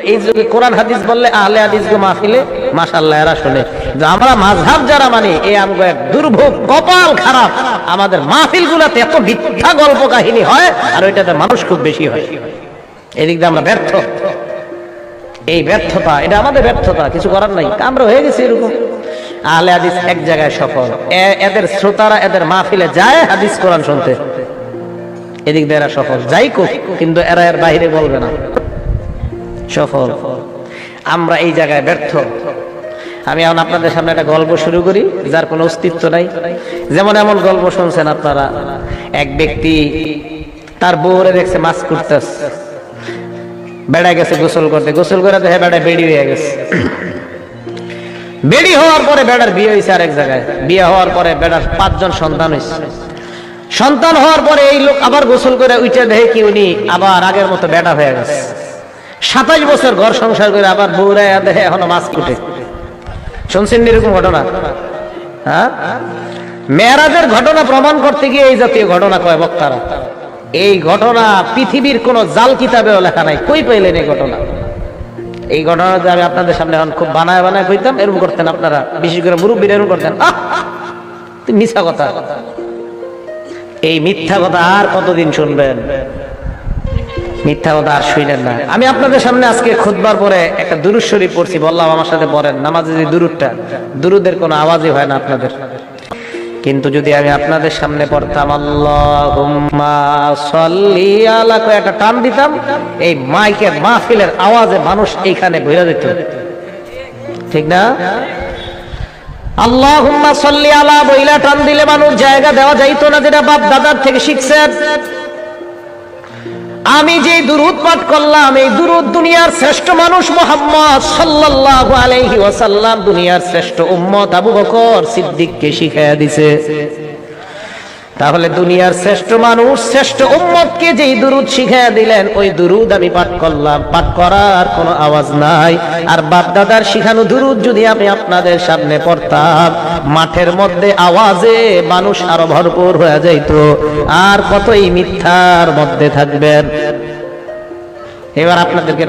এই যুগে কোরআন হাদিস বললে আহলে হাদিস গো মাহফিলে, মাশাআল্লাহ, এরা শুনে। যে আমরা মাযহাব যারা মানি এই আমগো এক দুর্ভোগ কপাল খারাপ। আমাদের মাহফিল গুলাতে এত মিথ্যা গল্প কাহিনী হয়, আর ওইটাতে মানুষ খুব বেশি হয়। এদিক দিয়ে আমরা ব্যর্থ। এই ব্যর্থতা, এটা আমাদের ব্যর্থতা, কিছু করার নাই। আমরা হয়ে গেছি এরকম। আহলে হাদিস এক জায়গায় সফল। এদের শ্রোতারা এদের মাহফিলে যায় হাদিস, কোরআন শুনতে। এদিক দিয়ে এরা সফল। যাই কোক কিন্তু এরা এর বাইরে বলবে না। সফল। আমরা এই জায়গায় ব্যর্থ। আমি এখন আপনাদের সামনে একটা গল্প শুরু করি, যার কোনো অস্তিত্ব নাই। যেমন এমন গল্প শুনছেন আপনারা। এক ব্যক্তি তার বউরে দেখছে মাছ করতেস বেড়া গেছে গোসল করতে। গোসল করে দেখে বেড়া বেড়ি হয়ে গেছে। বেড়ি হওয়ার পরে বেড়ার বিয়ে হয়েছে আরেক জায়গায়। বিয়ে হওয়ার পরে বেড়ার পাঁচজন সন্তান হয়েছে। সন্তান হওয়ার পরে এই লোক আবার গোসল করে উঠে দেখে কি উনি আবার আগের মতো বেটা হয়ে গেছে। সাতাশ বছর ঘর সংসার করে আবার বউরাইয়া দেখে এখনও মাছ কুটে। শুনছেন এরকম ঘটনা? হ্যাঁ? মেয়েরাজের ঘটনা প্রমাণ করতে গিয়ে এই জাতীয় ঘটনা কয় বক্তারা? এই ঘটনা পৃথিবীর কোন জাল কিতাবেও লেখা নাই। কই পাইলেন এই ঘটনা? এই ঘটনা যে আমি আপনাদের সামনে এখন খুব বানায় বানায় কইতাম, এরকম করতেন আপনারা। বিশেষ করে মুরব্বীরা এরকম করতেন। তুই কথা। এই মিথ্যা কথা আর কতদিন শুনবেন? মিথ্যা কথা আর শুনেন না। আমি আপনাদের সামনে আজকে খুদবার পরে একটা দুরুদ শরীফ পড়ছি, বললাম আমার সাথে পড়েন। নামাজে যে দুরুদটা, দুরুদের কোনো আওয়াজই হয় না আপনাদের। কিন্তু যদি আমি আপনাদের সামনে পড়তাম, আল্লাহুম্মা সাল্লি একটা টান দিতাম, এই মাইকের মাহফিলের আওয়াজে মানুষ এইখানে ভরে দিত। ঠিক না? আল্লাহুম্মা সাল্লি আলা, বইলা টান দিলে মানুষ জায়গা দেওয়া যাইতো না, যেটা বাপ দাদার থেকে শিখছেন। আমি যে দুরুদ পাঠ করলাম, এই দুরুদ দুনিয়ার শ্রেষ্ঠ মানুষ মোহাম্মদ সাল্লাল্লাহু আলাইহি ওয়াসাল্লাম, দুনিয়ার শ্রেষ্ঠ উম্মত আবু বকর সিদ্দিককে শিখাইয়া দিছে। তাহলে দুনিয়ার শ্রেষ্ঠ মানুষ, শ্রেষ্ঠ উম্মতকে যেই দুরুদ শিখাইয়া দিলেন, ওই দুরুদ আমি পাঠ করলাম। পাঠ করার কোনো আওয়াজ নাই। আর বাপ দাদার শিখানো দুরুদ যদি আমি আপনাদের সামনে পড়তাম, মাঠের মধ্যে আওয়াজে মানুষ আরও ভরপুর হয়ে যাইতো। আর কতই মিথ্যার মধ্যে থাকবেন। এবার আপনাদেরকে